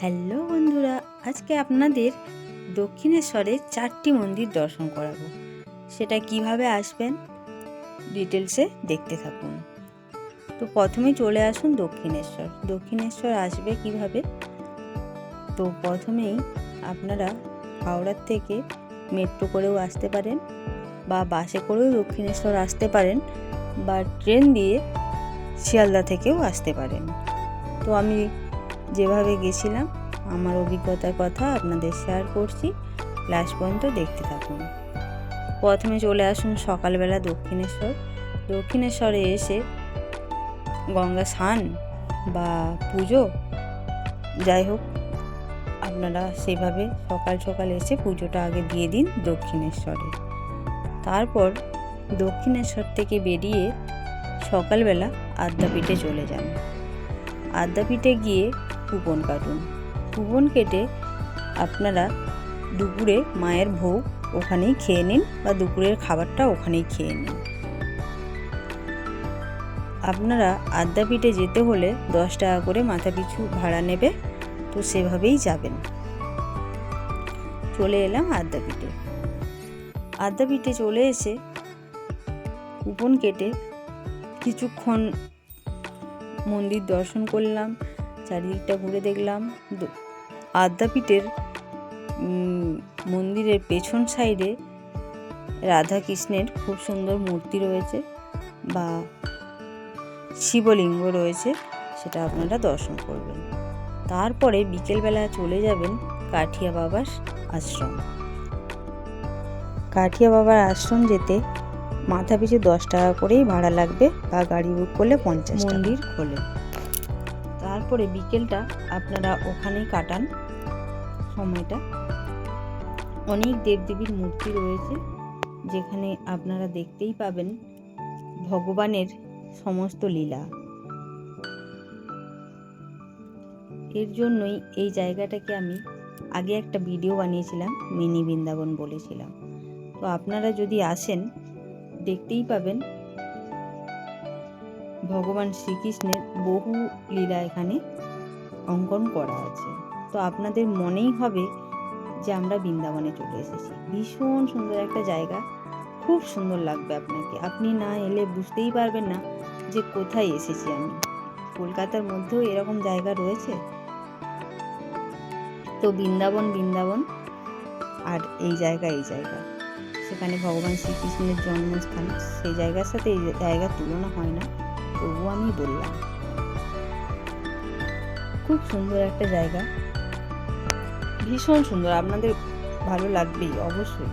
Hello বন্ধুরা, আজকে আপনাদের দক্ষিণেশ্বরে চারটি মন্দির দর্শন করাবো। সেটা কীভাবে আসবেন ডিটেলসে দেখতে থাকুন। তো প্রথমে চলে আসুন দক্ষিণেশ্বর। দক্ষিণেশ্বর আসবে কীভাবে? তো প্রথমেই আপনারা হাওড়ার থেকে মেট্রো করেও আসতে পারেন বা বাসে করেও দক্ষিণেশ্বর আসতে পারেন বা ট্রেন দিয়ে শিয়ালদা থেকেও আসতে পারেন। তো আমি যেভাবে গেছিলাম, আমার অভিজ্ঞতার কথা আপনাদের শেয়ার করছি। লাস্ট পর্যন্ত দেখতে থাকুন। প্রথমে চলে আসুন সকালবেলা দক্ষিণেশ্বর। দক্ষিণেশ্বরে এসে গঙ্গা স্নান বা পুজো, যাই হোক, আপনারা সেভাবে সকাল সকাল এসে পুজোটা আগে দিয়ে দিন দক্ষিণেশ্বরে। তারপর দক্ষিণেশ্বর থেকে বেরিয়ে সকালবেলা আদ্যাপীঠে চলে যান। আদ্যাপীঠে গিয়ে কুপন কাটুন। কুপন কেটে আপনারা দুপুরে মায়ের ভোগ ওখানেই খেয়ে নিন বা দুপুরের খাবারটা ওখানেই খেয়ে নিন। আপনারা আদ্যাপীঠে যেতে হলে দশ টাকা করে মাথা পিছু ভাড়া নেবে, তো সেভাবেই যাবেন। চলে এলাম আদ্যাপীঠে আদ্যাপীঠে চলে এসে কুপন কেটে কিছুক্ষণ মন্দির দর্শন করলাম চারিদিকটা ঘুরে দেখলাম। আদ্যাপীঠের মন্দিরের পেছন সাইডে রাধা কৃষ্ণের খুব সুন্দর মূর্তি রয়েছে বা শিবলিঙ্গ রয়েছে, সেটা আপনারা দর্শন করবেন। তারপরে বিকেলবেলা চলে যাবেন কাঠিয়া বাবার আশ্রম। কাঠিয়া বাবার আশ্রম যেতে মাথা পিছু দশ টাকা করেই ভাড়া লাগবে বা গাড়ি বুক করলে পঞ্চাশ মন্দির খোলে। তারপরে বিকেলটা আপনারা ওখানেই কাটান সময়টা। অনেক দেবদেবীর মূর্তি রয়েছে, যেখানে আপনারা দেখতেই পাবেন ভগবানের সমস্ত লীলা। এর জন্যই এই জায়গাটাকে আমি আগে একটা ভিডিও বানিয়েছিলাম, মিনি বৃন্দাবন বলেছিলাম। তো আপনারা যদি আসেন, দেখতেই পাবেন ভগবান শ্রীকৃষ্ণের বহু লীলা এখানে অঙ্কন করা আছে। তো আপনাদের মনেই হবে যে আমরা বৃন্দাবনে চলে এসেছি। ভীষণ সুন্দর একটা জায়গা। খুব সুন্দর লাগবে আপনাকে। আপনি না এলে বুঝতেই পারবেন না যে কোথায় এসেছি আমি। কলকাতার মধ্যেও এরকম জায়গা রয়েছে? তো বৃন্দাবন বৃন্দাবন, আর এই জায়গা এই জায়গা। সেখানে ভগবান শ্রীকৃষ্ণের জন্মস্থান। সেই জায়গার সাথে এই জায়গার তুলনা হয় না। তবুও আমি বললাম। খুব সুন্দর একটা জায়গা। ভীষণ সুন্দর, আপনাদের ভালো লাগবেই অবশ্যই।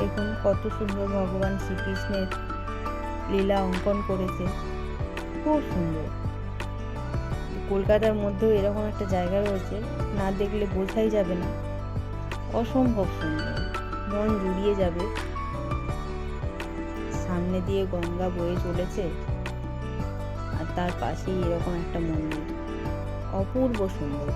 দেখুন কত সুন্দর ভগবান শ্রীকৃষ্ণের লীলা অঙ্কন করেছে। খুব সুন্দর। কলকাতার মধ্যেও এরকম একটা জায়গা রয়েছে, না দেখলে বোঝাই যাবে না। অসম্ভব সুন্দর। মন জুড়িয়ে যাবে। সামনে দিয়ে গঙ্গা বয়ে চলেছে। আর তার পাশেই এরকম একটা মন্দির। অপূর্ব সুন্দর।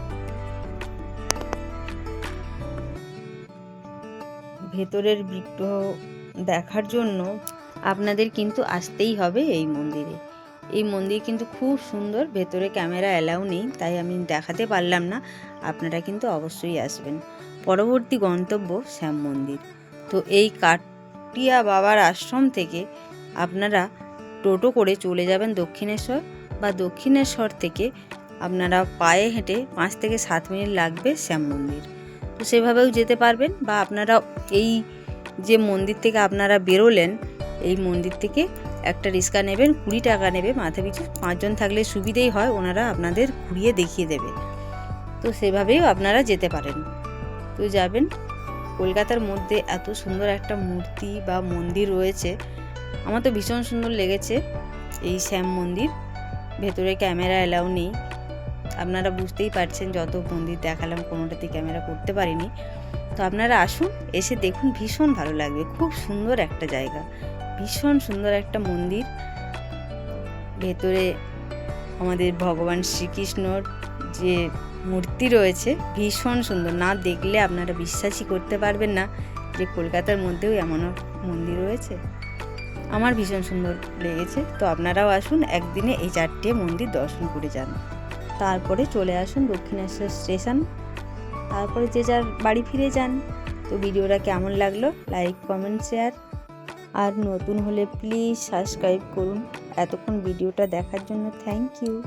ভেতরের বিগ্রহ দেখার জন্য আপনাদের কিন্তু আসতেই হবে এই মন্দিরে। এই মন্দির কিন্তু খুব সুন্দর, ভেতরে ক্যামেরা অ্যালাউ নেই, তাই আমি দেখাতে পারলাম না। আপনারা কিন্তু অবশ্যই আসবেন। পরবর্তী গন্তব্য শ্যাম মন্দির। তো এই কাটিয়া বাবার আশ্রম থেকে আপনারা টোটো করে চলে যাবেন দক্ষিণেশ্বর বা দক্ষিণেশ্বর থেকে আপনারা পায়ে হেঁটে পাঁচ থেকে সাত মিনিট লাগবে শ্যাম মন্দির। তো সেভাবেও যেতে পারবেন বা আপনারা এই যে মন্দির থেকে আপনারা বেরোলেন, এই মন্দির থেকে একটা রিক্সা নেবেন, কুড়ি টাকা নেবে, মাথা পিছু পাঁচজন থাকলে সুবিধেই হয়, ওনারা আপনাদের ঘুরিয়ে দেখিয়ে দেবে। তো সেভাবেও আপনারা যেতে পারেন। তো যাবেন কলকাতার মধ্যে এত সুন্দর একটা মূর্তি বা মন্দির রয়েছে, আমার তো ভীষণ সুন্দর লেগেছে এই শ্যাম মন্দির। ভেতরে ক্যামেরা অ্যালাউ নেই। আপনারা বুঝতেই পারছেন যত মন্দির দেখালাম কোনোটাতে ক্যামেরা করতে পারিনি। তো আপনারা আসুন, এসে দেখুন, ভীষণ ভালো লাগবে। খুব সুন্দর একটা জায়গা। ভীষণ সুন্দর একটা মন্দির। ভেতরে আমাদের ভগবান শ্রীকৃষ্ণর যে মূর্তি রয়েছে, ভীষণ সুন্দর। না দেখলে আপনারা বিশ্বাসই করতে পারবেন না যে কলকাতার মধ্যেও এমন মন্দির রয়েছে। আমার ভীষণ সুন্দর লেগেছে। তো আপনারাও আসুন একদিনে এই চারটে মন্দির দর্শন করে যান। তারপরে চলে আসুন দক্ষিণেশ্বর স্টেশন। তারপরে যে যার বাড়ি ফিরে যান। তো ভিডিওটা কেমন লাগল? Like, comment, share. আর নতুন হলে প্লিজ সাবস্ক্রাইব করুন। এতক্ষণ ভিডিওটা দেখার জন্য থ্যাংক ইউ।